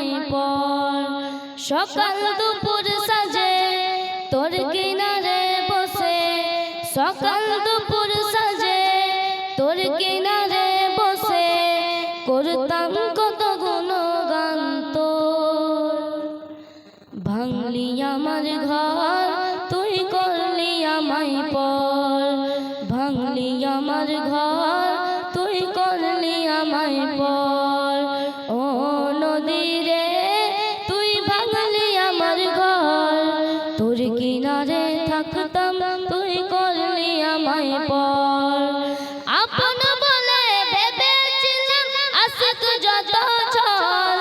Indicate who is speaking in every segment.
Speaker 1: আমায় পর সকাল দুপুর সাজে, তোর কিনারে বসে। সকাল দুপুর সাজে, তোর কিনারে বসে। করতাম কত গুণগান তোর। ভাঙলি আমার ঘর, তুই করলি আমায় পর। ভাঙলি আমার ঘর, তুই করলি আমায় পর। তোর কিনারে থাকতাম, তুই করলি আমায় পর। আপন বলে ভেবেছিলাম আশিক যত ছল।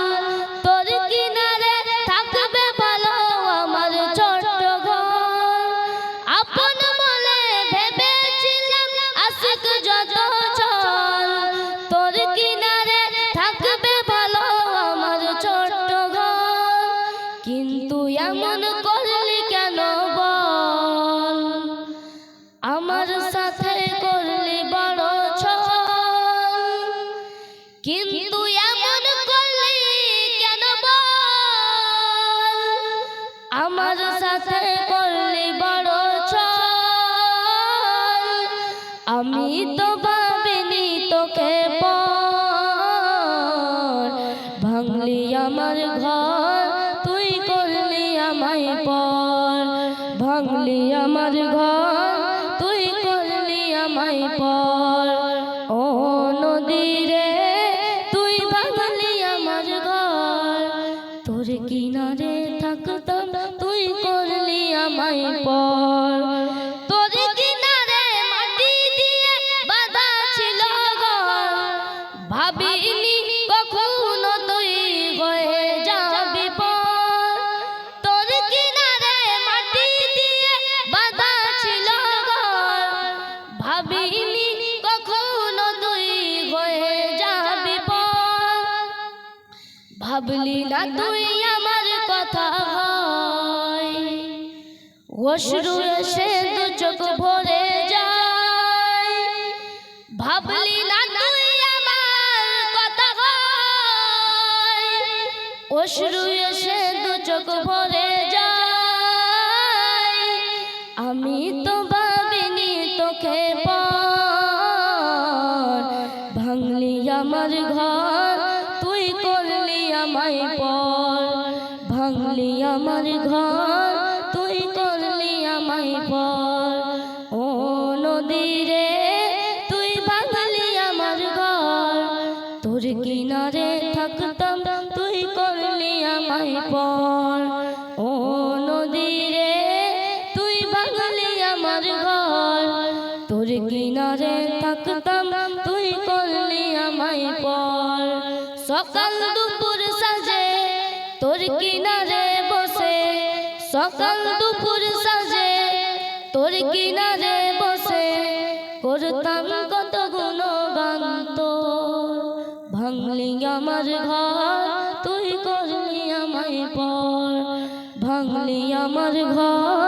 Speaker 1: তোর কিনারে থাকবে ভালো আমার ছোট্ট ঘর আপন বলে ভেবেছিলাম আশিক যত ছল। তোর কিনারে থাকবে ভালো আমার ছোট্ট ঘর কিন্তু এমন করলি আমার সাথে করলি বড় আমি তো ভাবিনি তোকে ভাঙলি আমার ঘর, তুই করলি আমায় পর। ভাঙলি আমার ঘর, তুই করলি আমায় পর। ও নদী রে, তুই ভাঙলি আমার ঘর। তোর কিনারে থাকতাম তুই আমায় পর। তোর কিনারে মাটি দিয়ে বাঁধা ছিল ভাবিনি কখনো তুই হয়ে যাবি পর। তোর কিনারে মাটি দিয়ে বাঁধা ছিল ভাবিনি কখনো তুই হয়ে যাবি পর। ভাবলি না তুই আমার কথা অশ্রু এসে দু চোখ ভরে যায়। ভাবলি না তুই আমার কথা অশ্রু এসে দু চোখ ভরে যায়। আমি তো ভাবিনি তোকে পর। ভাঙলি আমার ঘর, তুই করলি আমায় পর। ভাঙলি আমার ঘর আমায় পর ও নদী রে তুই ভাঙলি আমার ঘর। তোর কিনারে থাকতাম, তুই করলি আমায় পর। ও নদী রে তুই ভাঙলি আমার ঘর। তোর কিনারে থাকতাম, তুই করলি আমায় পর। সকাল দুপুর সাজে, তোর কিনারে বসে। সকাল দুপুর সাজে তোর কিনারে বসে করতাম কত গুণগান তোর। ভাঙলি আমার ঘর, তুই করলি আমায় পর। ভাঙলি আমার ঘর